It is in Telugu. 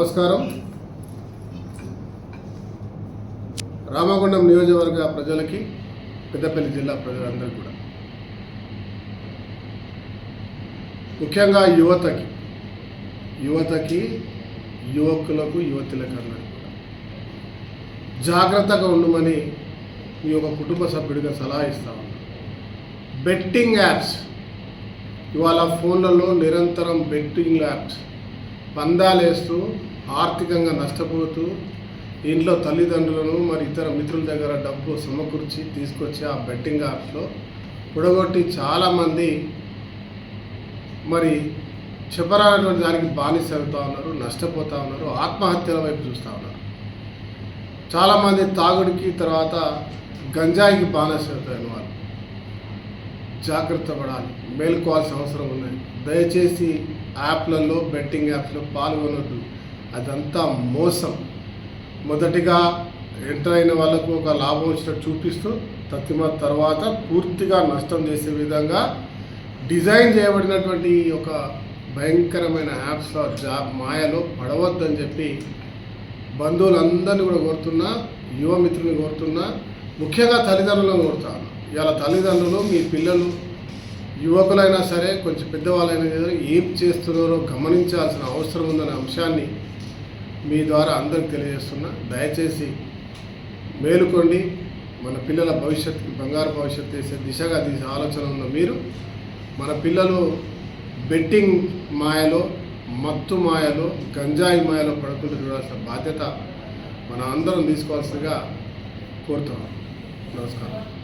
నమస్కారం. రామగుండం నియోజకవర్గ ప్రజలకి పెద్దపల్లి జిల్లా ప్రజలందరికీ కూడా. ముఖ్యంగా యువతకి యువతకి యువకులకు యువతులకు అందరికీ కూడా. జాగ్రత్తగా ఉండమని మీ ఒక కుటుంబ సభ్యుడిగా సలహా ఇస్తాను బెట్టింగ్ యాప్స్ ఇవాళ ఫోన్లలో నిరంతరం బెట్టింగ్ యాప్స్ పందాలేస్తూ ఆర్థికంగా నష్టపోతూ ఇంట్లో తల్లిదండ్రులను మరి ఇతర మిత్రుల దగ్గర డబ్బు సమకూర్చి తీసుకొచ్చి ఆ బెట్టింగ్ యాప్లో పొడగొట్టి చాలామంది మరి చెప్పరానటువంటి దానికి బానిస అవుతూ ఉన్నారు నష్టపోతూ ఉన్నారు ఆత్మహత్యల వైపు చూస్తూ ఉన్నారు. చాలామంది తాగుడికి తర్వాత గంజాయికి బానిస అవుతారు వాళ్ళు. జాగ్రత్త పడాలి మేలుకోవాల్సిన అవసరం ఉన్నది దయచేసి యాప్లలో బెట్టింగ్ యాప్స్లో పాల్గొనొద్దు. అదంతా మోసం. మొదటిగా ఎంటర్ అయిన వాళ్ళకు ఒక లాభం వచ్చినట్టు చూపిస్తూ తత్మ తర్వాత పూర్తిగా నష్టం చేసే విధంగా డిజైన్ చేయబడినటువంటి ఒక భయంకరమైన యాప్స్లో జాబ్ మాయలో పడవద్దని చెప్పి బంధువులందరినీ కూడా కోరుతున్నా యువ మిత్రుని కోరుతున్నా ముఖ్యంగా తల్లిదండ్రులను కోరుతాను ఇలా తల్లిదండ్రులు మీ పిల్లలు యువకులైనా సరే కొంచెం పెద్దవాళ్ళైనా ఏం చేస్తున్నారో గమనించాల్సిన అవసరం ఉందనే అంశాన్ని మీ ద్వారా అందరికి తెలియజేస్తున్నా. దయచేసి మేలుకోండి. మన పిల్లల భవిష్యత్తుకి బంగారు భవిష్యత్తు చేసే దిశగా తీసే ఆలోచన ఉన్న మీరు. మన పిల్లలు బెట్టింగ్ మాయలో మత్తు మాయలో గంజాయి మాయలో పడుకుంటూ చూడాల్సిన బాధ్యత మన అందరం తీసుకోవాల్సిందిగా కోరుతున్నాం. నమస్కారం.